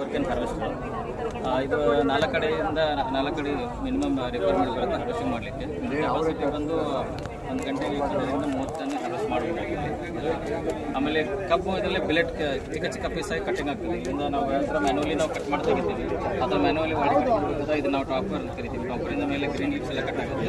Work and harvester ಇದು ನಾಲ್ಕು ಕಡೆಯಿಂದ ನಾಲ್ಕು ಕಡೆ ಮಿನಿಮಮ್ ರಿಕ್ವೈರ್ಮೆಂಟ್ ಬರುತ್ತೆ ಹಾರ್ವೆಸ್ಟಿಂಗ್ ಮಾಡಲಿಕ್ಕೆ. ಕೆಪಾಸಿಟಿ ಬಂದು ಒಂದು ಗಂಟೆಗೆ ಇಪ್ಪತ್ತರಿಂದ ಮೂವತ್ತು ಟನ್ ಹಾರ್ವೆಸ್ಟ್ ಮಾಡಬೇಕಾಗಿದೆ. ಆಮೇಲೆ ಕಬ್ಬು ಇದರಲ್ಲಿ ಬಿಲೆಟ್ ಚಿಕ್ಕ ಚಿಕ್ಕ ಪೀಸಾಗಿ ಕಟ್ಟಿಂಗ್ ಆಗ್ತದೆ. ಇದರಿಂದ ನಾವು ಯಾವ್ದಾರ ಮ್ಯಾನುವಲಿ ನಾವು ಕಟ್ ಮಾಡಿ ತೆಗಿತೀವಿ ಅದು ಮ್ಯಾನುವಲಿ ಮಾಡಿ ಇದು ನಾವು ಟಾಪರ್ ಅಂತ ಕರಿತೀವಿ. ಟಾಪರಿಂದ ಮೇಲೆ ಗ್ರೀನ್ ಲೀವ್ಸ್ ಎಲ್ಲ ಕಟ್ ಆಗುತ್ತೆ.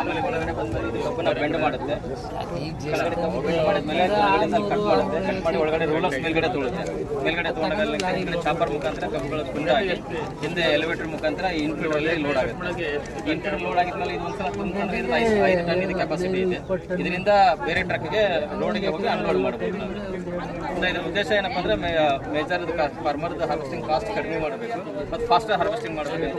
ಆಮೇಲೆ ಒಳಗಡೆ ಬಂದು ಇದು ಕಬ್ಬನ್ನ ಬೆಂಡ್ ಮಾಡುತ್ತೆ. ಕೆಳಗಡೆ ಕಬ್ಬು ಬೆಂಡ್ ಮಾಡಿದ್ಮೇಲೆ ಕೆಳಗಡೆ ಕಟ್ ಮಾಡುತ್ತೆ. ಕಟ್ ಮಾಡಿ ಒಳಗಡೆ ರೋಲರ್ಸ್ ಮೇಲ್ಗಡೆ ತೊಳುತ್ತೆ. ಮೇಲ್ಗಡೆ ತೊಗೊಂಡಾಗ ಕೆಳಗಡೆ ಚಾಪರ್ ಮುಖಾಂತರ ಕಬ್ಬುಗಳು ತುಂಡ ಆಗಿ ಹಿಂದೆ ಎಲಿವೇಟರ್ ಮುಖಾಂತರ ಇನ್ಫಿಲ್ಡ್ ಅಲ್ಲಿ ಲೋಡ್ ಆಗುತ್ತೆ. ಇಂಟರ್ ಲೋಡ್ ಆಗಿದ್ಮೇಲೆ ಇದು ಒಂದ್ಸಲ ತುಂಬಿಕೊಂಡ್ರೆ ಇದು ಐದು ಐದು ಟನ್ ಇದು ಕೆಪಾಸಿಟಿ ಇದೆ. ಇದರಿಂದ ಬೇರೆ ಟ್ರಕ್ಗೆ ಲೋಡ್ಗೆ ಹೋಗಿ ಅನ್ಲೋಡ್ ಮಾಡ್ಬೋದು ನಾವು. ಇದ್ರ ಉದ್ದೇಶ ಏನಪ್ಪ ಅಂದ್ರೆ ಮೇಜರ್ ಫಾರ್ಮರ್ ಹಾರ್ವೆಸ್ಟಿಂಗ್ ಕಾಸ್ಟ್ ಕಡಿಮೆ ಮಾಡಬೇಕು. ಮತ್ತು ಫಾಸ್ಟರ್ ಹಾರ್ವೆಸ್ಟಿಂಗ್ ಮಾಡಬೇಕು.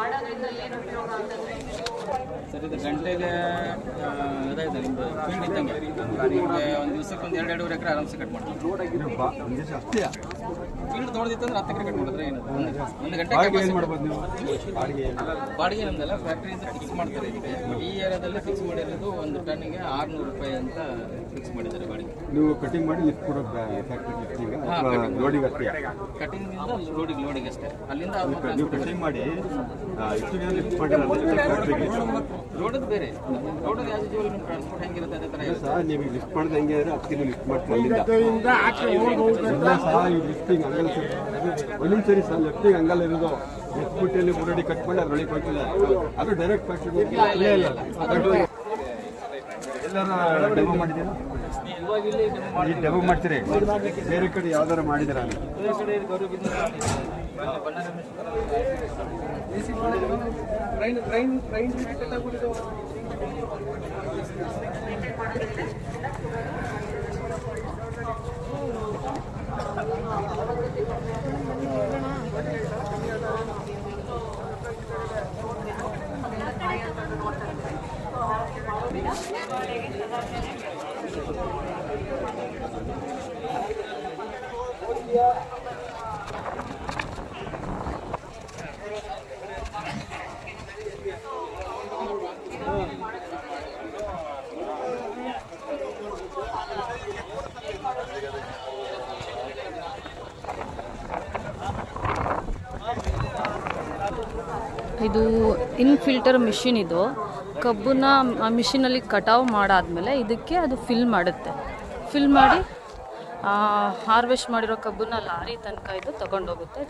ಅಂತೇಳಿ ಏನು ಉಪಯೋಗ ಅಂತಂದ್ರೆ ಸರ್ ಇದು ಗಂಟೆಗೆ ಇದಾಯ್ತು ನಿಮ್ದು? ಫೀಲ್ಡ್ ಇದ್ದಂಗೆ? ನಿಮಗೆ ಒಂದು ದಿವಸಕ್ಕೆ ಒಂದು ಎರಡು ಎರಡೂವರೆ ಎಕರೆ ಆರಾಮ್ಸೆ ಕಟ್ ಮಾಡ್ತೀವಿ ಅಷ್ಟೇ ಫೀಲ್ಡ್ ತೊಳೆದಿತ್ತು ಅಂದ್ರೆ ಹತ್ತು ಎಕರೆ ಕಟ್ ಮಾಡಿದ್ರೆ ಏನು? ಒಂದು ಒಂದು ಗಂಟೆ ಬಾಡಿಗೆ ನಮ್ದಲ್ಲ ಬಾಡಿಗೆ ಫ್ಯಾಕ್ಟ್ರಿಯಿಂದ ಫಿಕ್ಸ್ ಮಾಡ್ತಾರೆ ಇದಕ್ಕೆ ಬಟ್ ಈ ಏರಿಯಾದಲ್ಲಿ ಫಿಕ್ಸ್ ಮಾಡಿರೋದು ಒಂದು ಟನ್ನಿಗೆ ಆರುನೂರು ರೂಪಾಯಿ ಅಂತ ಫಿಕ್ಸ್ ಮಾಡಿದ್ದಾರೆ ಬಾಡಿಗೆ ನೀವು ಕಟಿಂಗ್ ಮಾಡಿ ಲಿಫ್ಟ್ ಕೊಡೋದು ಫ್ಯಾಕ್ಟ್ರಿ ಲಿಫ್ಟಿಂಗ್. ಲೋಡಿಗೆ ಅಷ್ಟೇ? ಕಟಿಂಗ್ ಲೋಡಿಂಗ್ ಲೋಡಿಂಗ್ ಅಷ್ಟೇ. ಅಲ್ಲಿಂದ ನೀವು ಕಟಿಂಗ್ ಮಾಡಿ ಎಷ್ಟು ಜನ ಲಿಫ್ಟ್ ಮಾಡಿರೋದು ಫ್ಯಾಕ್ಟ್ರಿಗೆ ರೋಡದ್ದು ಬೇರೆ. ರೋಡಲ್ಲಿ ಯಾವ್ದು ಜೀವನ ಟ್ರಾನ್ಸ್ಪೋರ್ಟ್ ಹೆಂಗಿರುತ್ತೆ ಅದೇ ಥರ ಸರ್ ಸಹ ನೀವು ಲಿಫ್ಟ್ ಮಾಡಿದ ಹೆಂಗೆ ಅಂದರೆ ಅದಕ್ಕೆ ಲಿಫ್ಟ್ ಮಾಡ್ಕೊಂಡಿಲ್ಲ ಸಹ ಈ ಲಿಫ್ಟಿಂಗ್ ಹಂಗಲ್ಲ ಸರ್. ಒಂದೊಂದು ಸರಿ ಸರ್ ಲಿಫ್ಟಿಂಗ್ ಹಂಗಲ್ಲ ಇರೋದು. ಲಿಫ್ಟ್ಬಿಟ್ಟಲ್ಲಿ ಊರಡಿ ಕಟ್ ಮಾಡಿ ಅದ್ರೊಳಗೆ ಒಳಗೆ ಅದು ಡೈರೆಕ್ಟ್ ಫ್ಯಾಕ್ಟ್ರಿಗೆ ಇಲ್ಲ ಇಲ್ಲ ಅದು ಎಲ್ಲಾರ ಡೆಮೋ ಮಾಡಿದ್ದೀರಾ? ಈ ಮಾಡ್ತೀರಿ? ಬೇರೆ ಕಡೆ ಯಾವ್ದಾರ ಮಾಡಿದಿರ ಟ್ರೈನ್ ಟ್ರೈನ್ ಟ್ರೈನ್ ಇದು ಇನ್ ಫಿಲ್ಟರ್ ಮಿಷಿನ್ ಇದು. ಕಬ್ಬನ್ನ ಮಿಷಿನಲ್ಲಿ ಕಟಾವು ಮಾಡಾದ್ಮೇಲೆ ಇದಕ್ಕೆ ಅದು ಫಿಲ್ ಮಾಡುತ್ತೆ. ಫಿಲ್ ಮಾಡಿ ಹಾರ್ವೆಸ್ಟ್ ಮಾಡಿರೋ ಕಬ್ಬನ್ನ ಲಾರಿ ತನಕ ಇದು ತಗೊಂಡೋಗುತ್ತೆ.